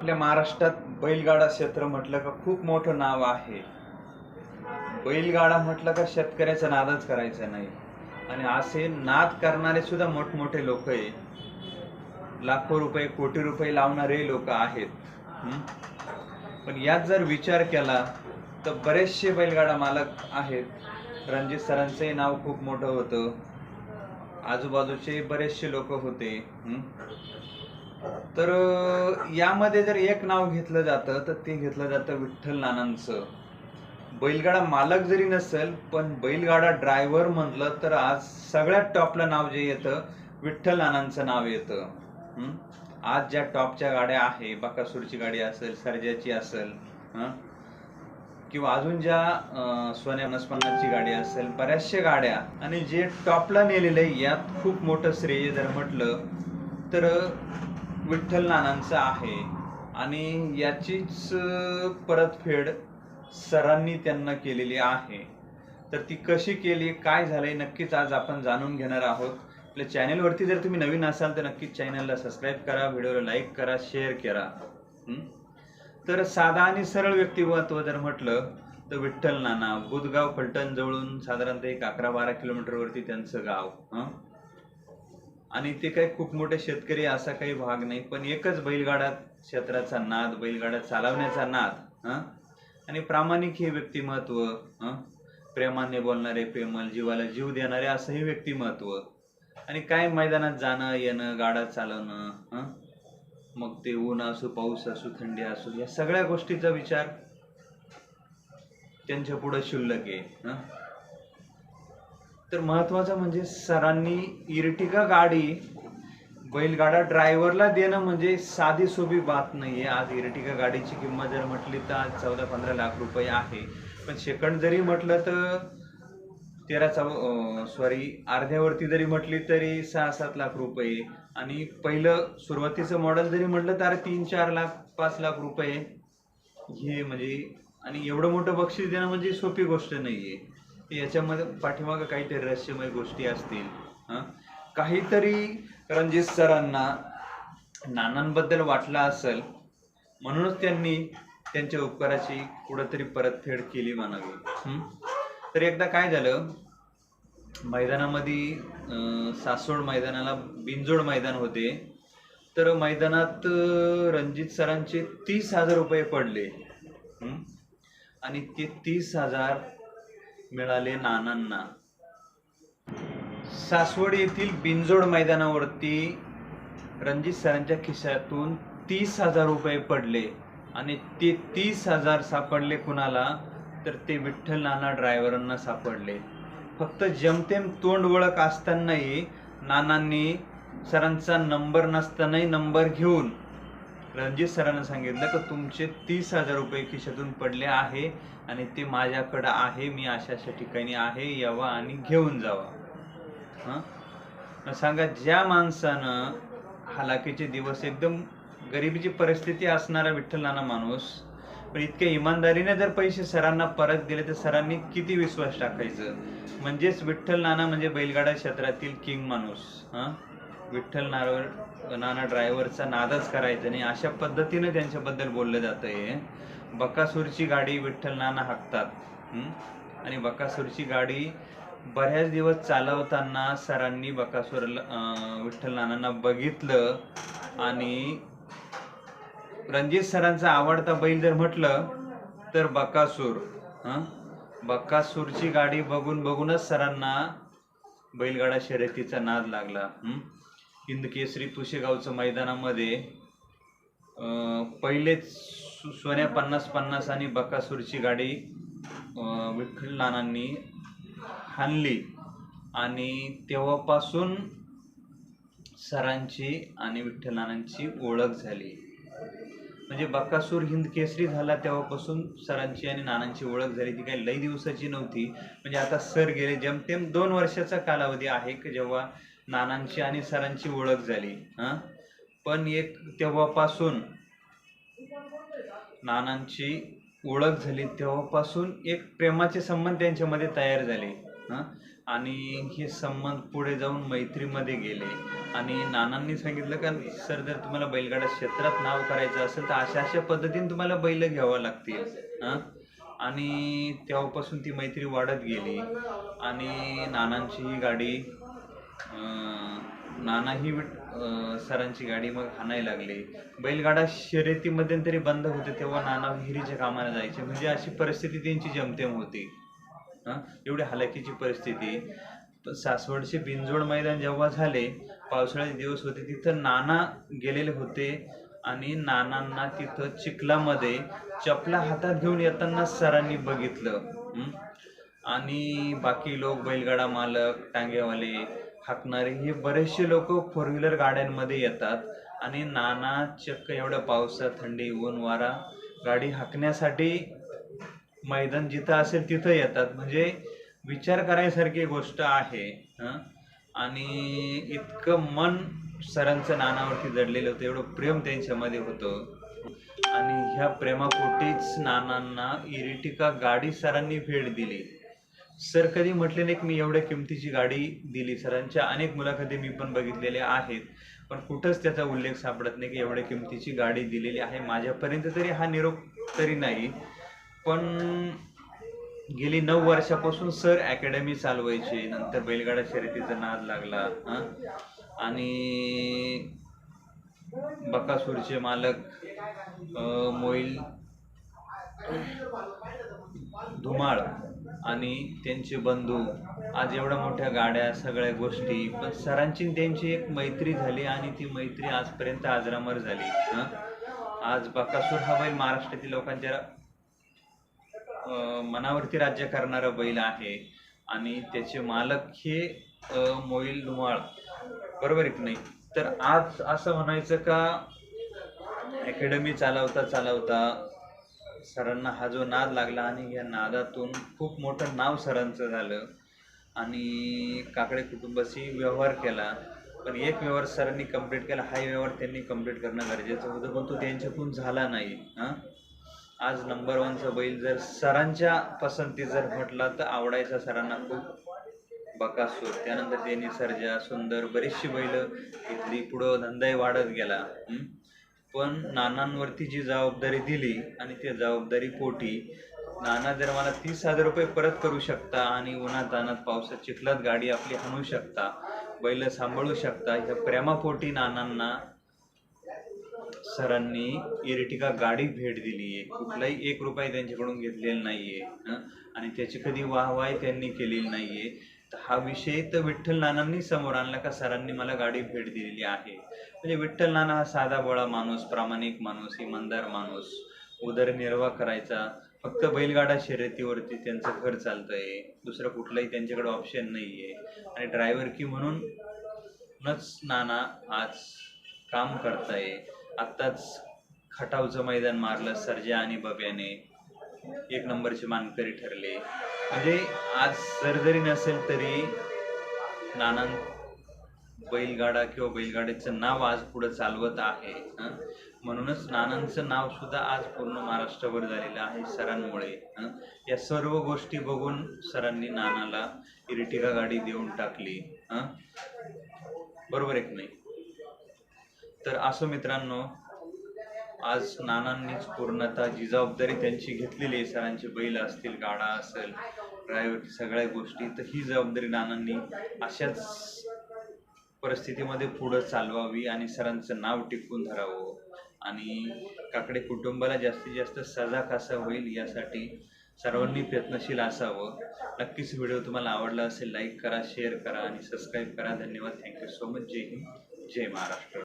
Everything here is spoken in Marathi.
आपल्या महाराष्ट्रात बैलगाडा क्षेत्र म्हटलं का खूप मोठं नाव आहे. बैलगाडा म्हटलं का शेतकऱ्याचा नादच करायचा नाही. आणि असे नाद करणारे सुद्धा मोठमोठे लोक आहे. लाखो रुपये कोटी रुपये लावणारे लोक आहेत. पण यात जर विचार केला तर बरेचसे बैलगाडा मालक आहेत. रणजित सरांचंही नाव खूप मोठं होतं. आजूबाजूचे बरेचसे लोक होते. तर यामध्ये जर एक नाव घेतलं जातं तर ते घेतलं जातं विठ्ठल नानांचं. बैलगाडा मालक जरी नसेल पण बैलगाडा ड्रायव्हर म्हटलं तर आज सगळ्यात टॉपला नाव जे येतं विठ्ठल नानांचं नाव येतं. आज ज्या टॉपच्या गाड्या आहे बकासूरची गाडी असेल सर्जाची असेल किंवा अजून ज्या सोन्या पन्नासची गाडी असेल बऱ्याचशा गाड्या. आणि जे टॉपला नेलेलं आहे यात खूप मोठं श्रेय जर म्हटलं तर विठ्ठल नानांचं आहे. आणि याचीच परतफेड सरांनी त्यांना केलेली आहे. तर ती कशी केली काय झालंय नक्कीच आज आपण जाणून घेणार आहोत. आपल्या चॅनेलवरती जर तुम्ही नवीन असाल तर नक्कीच चॅनलला सबस्क्राईब करा व्हिडिओला लाईक करा शेअर करा. तर साधा आणि सरळ व्यक्तिमत्व जर म्हटलं तर विठ्ठल नाना बुधगाव फलटण जवळून साधारणतः एक अकरा बारा किलोमीटरवरती त्यांचं गाव. आणि ते काही खूप मोठे शेतकरी असा काही भाग नाही. पण एकच बैलगाडा क्षेत्राचा नाद बैलगाडा चालवण्याचा नाद आणि प्रामाणिक हे व्यक्तिमत्व प्रेमाने बोलणारे प्रेमल जीवाला जीव देणारे असंही व्यक्तिमत्व. आणि काय मैदानात जाणं येणं गाडा चालवणं मग ते ऊन असो पाऊस असो थंडी असो या सगळ्या गोष्टीचा विचार त्यांच्या पुढे शुल्लक आहे हं? तर महत्वाचं म्हणजे सरांनी इर्टिगा गाडी बैलगाडा ड्रायव्हरला देणं म्हणजे साधी सोपी बात नाही आहे आज इर्टिगा गाडीची किंमत जर म्हटली तर आज चौदा पंधरा लाख रुपये आहे. पण सेकंड जरी म्हटलं तर तेरा चौ सॉरी अर्ध्यावरती जरी म्हटली तरी सहा सात लाख रुपये. आणि पहिलं सुरुवातीचं मॉडेल जरी म्हटलं तर तीन चार लाख पाच लाख रुपये. हे म्हणजे आणि एवढं मोठं बक्षीस देणं म्हणजे सोपी गोष्ट नाहीये. याच्यामध्ये पाठीमागं काहीतरी रहस्यमय गोष्टी असतील काहीतरी रणजित सरांना नानांबद्दल वाटलं असेल म्हणूनच त्यांनी त्यांच्या उपकाराची कुठंतरी परतफेड केली म्हणावी. तर एकदा काय झालं मैदानामध्ये सासोड मैदानाला बिनजोड मैदान होते. तर मैदानात रणजित सरांचे तीस हजार रुपये पडले. आणि ते तीस हजार मिळाले नानांना. सासवड येथील बिनजोड मैदानावरती रणजित सरांच्या खिशातून तीस हजार रुपये पडले आणि ते तीस हजार सापडले कुणाला? तर ते विठ्ठल नाना ड्रायव्हरांना सापडले. फक्त जमतेम तोंड ओळख असतानाही नानांनी सरांचा नंबर नसतानाही नंबर घेऊन रणजित सरांना सांगितलं की तुमचे तीस हजार रुपये खिशातून पडले आहे आणि ते माझ्याकडं आहे मी अशा अशा ठिकाणी आहे यावा आणि घेऊन जावा. हां? मग सांगा ज्या माणसानं हालाकीचे दिवस एकदम गरिबीची परिस्थिती असणारा विठ्ठल नाना माणूस पण इतक्या इमानदारीने जर पैसे सरांना परत दिले तर सरांनी किती विश्वास टाकायचं? म्हणजेच विठ्ठल नाना म्हणजे बैलगाडा क्षेत्रातील किंग माणूस. हां? विठ्ठल नारावर नाना ड्रायव्हरचा नादच करायचा नाही. अशा पद्धतीने त्यांच्याबद्दल बोललं जातंय. बकासूरची गाडी विठ्ठल नाना हाकतात. आणि बकासूरची गाडी बऱ्याच दिवस चालवताना सरांनी बकासूर विठ्ठल नानांना बघितलं आणि रणजित सरांचा आवडता बैल जर म्हटलं तर बकासूर हं? बकासूरची गाडी बघून बघूनच सरांना बैलगाडा शर्यतीचा नाद लागला. हिंदकेसरी हिंद तुशेगावचं मैदानामध्ये पहिलेच सोन्या पन्नास पन्नास आणि बकासूरची गाडी विठ्ठल नानांनी हाणली. आणि तेव्हापासून सरांची आणि विठ्ठल नानांची ओळख झाली. म्हणजे बकासूर हिंद केसरी झाला तेव्हापासून सरांची आणि नानांची ओळख झाली. ती काही लई दिवसाची नव्हती. म्हणजे आता सर गेले जमतेम दोन वर्षाचा कालावधी आहे की जेव्हा नानांची आणि सरांची ओळख झाली हां? पण एक तेव्हापासून नानांची ओळख झाली तेव्हापासून एक प्रेमाचे संबंध त्यांच्यामध्ये तयार झाले हां? आणि हे संबंध पुढे जाऊन मैत्रीमध्ये गेले. आणि नानांनी सांगितलं का सर जर तुम्हाला बैलगाडा क्षेत्रात नाव करायचं असेल तर अशा अशा पद्धतीने तुम्हाला बैल घ्यावं लागतील. हां? आणि तेव्हापासून ती मैत्री वाढत गेली. आणि नानांची ही गाडी नानाही नाना ही सरांची गाडी मग हाणायला लागली. बैलगाडा शर्यतीमध्ये तरी बंद होते तेव्हा नाना विहिरीच्या कामाला जायचे. म्हणजे अशी परिस्थिती त्यांची जमतेम होती. एवढी हालाकीची परिस्थिती. सासवडचे बिनजोड मैदान जेव्हा झाले पावसाळ्याचे दिवस होते तिथं नाना गेलेले होते आणि नानांना तिथं चिखलामध्ये चपला हातात घेऊन येताना सरांनी बघितलं. आणि बाकी लोक बैलगाडा मालक टांगेवाले हाकणारे हे बरेचसे लोक फोर व्हीलर गाड्यांमध्ये येतात आणि नाना चक्क एवढ्या पावसात थंडी ऊन वारा गाडी हाकण्यासाठी मैदान जिथं असेल तिथं येतात. म्हणजे विचार करायसारखी गोष्ट आहे हं? आणि इतकं मन सरांचं नानावरती जडलेलं होतं एवढं प्रेम त्यांच्यामध्ये होतं. आणि ह्या प्रेमापोटीच नानांना इरिटिका गाडी सरांनी भेट दिली. सर कधी म्हटले नाही की मी एवढ्या किमतीची गाडी दिली? सरांच्या अनेक मुलाखती मी पण बघितलेल्या आहेत. पण कुठंच त्याचा उल्लेख सापडत नाही की एवढ्या किमतीची गाडी दिलेली आहे. माझ्यापर्यंत तरी हा निरोप तरी नाही. पण गेली नऊ वर्षापासून सर अकॅडमी चालवायचे. नंतर बैलगाडा शर्यतीचा नाद लागला हां. आणि बकासूरचे मालक मोईल धुमाळ आणि त्यांचे बंधू आज एवढ्या मोठ्या गाड्या सगळ्या गोष्टी पण सरांची त्यांची एक मैत्री झाली आणि ती मैत्री आजपर्यंत आजरामर झाली. आज बकासूर हा बैल महाराष्ट्रातील लोकांच्या मनावरती राज्य करणारा बैल आहे. आणि त्याचे मालक हे मोईल धुमाळ. बरोबर एक की नाही? तर आज असं म्हणायचं का अकॅडमी चालवता चालवता सरांना हा जो नाद लागला आणि या नादातून खूप मोठं नाव सरांचं झालं. आणि काकडे कुटुंबाशी व्यवहार केला. पण एक व्यवहार सरांनी कंप्लीट केला हा व्यवहार त्यांनी कंप्लीट करणं गरजेचं होतं. पण तो त्यांच्याकडून झाला नाही हां? आज नंबर वनचा बैल जर सरांच्या पसंती जर म्हटला तर आवडायचा सरांना खूप बकासूर. त्यानंतर त्यांनी सर्जा सुंदर बरीचशी बैलं घेतली. पुढं धंदाही वाढत गेला पण नानांवरती जी जबाबदारी दिली आणि त्या जबाबदारी पोटी नाना जर मला तीस हजार रुपये परत करू शकता आणि उन्हात तानात पावसात चिखलात गाडी आपली हाणू शकता बैल सांभाळू शकता ह्या प्रेमापोटी नानांना सरांनी इरिटिका गाडी भेट दिली आहे कुठलाही एक रुपया त्यांच्याकडून घेतलेला नाहीये हं? आणि त्याची कधी वाहवाही त्यांनी केलेली नाहीये हा विषय तर विठ्ठल नानांनी समोर आणला का सरांनी मला गाडी भेट दिलेली आहे. म्हणजे विठ्ठल नाना हा साधा बोळा माणूस प्रामाणिक माणूस इमानदार माणूस. उदरनिर्वाह करायचा. फक्त बैलगाडा शर्यतीवरती त्यांचं घर चालतंय. दुसरं कुठलंही त्यांच्याकडे ऑप्शन नाहीये. आणि ड्रायव्हर की म्हणूनच नाना आज काम करताय. आत्ताच खटावचं मैदान मारलं सर्जा आणि बब्याने. एक नंबरचे मानकरी ठरले. म्हणजे आज सर्जरी नसेल तरी नाना बैलगाडा किंवा बैलगाड्याचं नाव आज पुढे चालवत आहे म्हणूनच नानांचं नाव सुद्धा आज पूर्ण महाराष्ट्रभर झालेलं आहे सरांमुळे या सर्व गोष्टी बघून सरांनी नानाला इरिटिका गाडी देऊन टाकली बरोबर एक नाही? तर असं मित्रांनो आज नानांनीच पूर्णतः जी जबाबदारी त्यांची घेतलेली आहे. सरांचे बैल असतील गाडा असेल ड्रायव्हर सगळ्या गोष्टी तर ही जबाबदारी नानांनी अशाच परिस्थितीमध्ये पुढं चालवावी आणि सरांचं नाव टिकवून धरावं. आणि काकडे कुटुंबाला जास्तीत जास्त सजा कसा होईल यासाठी सर्वांनी प्रयत्नशील असावं. नक्कीच व्हिडिओ तुम्हाला आवडला असेल लाईक करा शेअर करा आणि सबस्क्राईब करा. धन्यवाद. थँक्यू सो मच जय हिंद. जय महाराष्ट्र.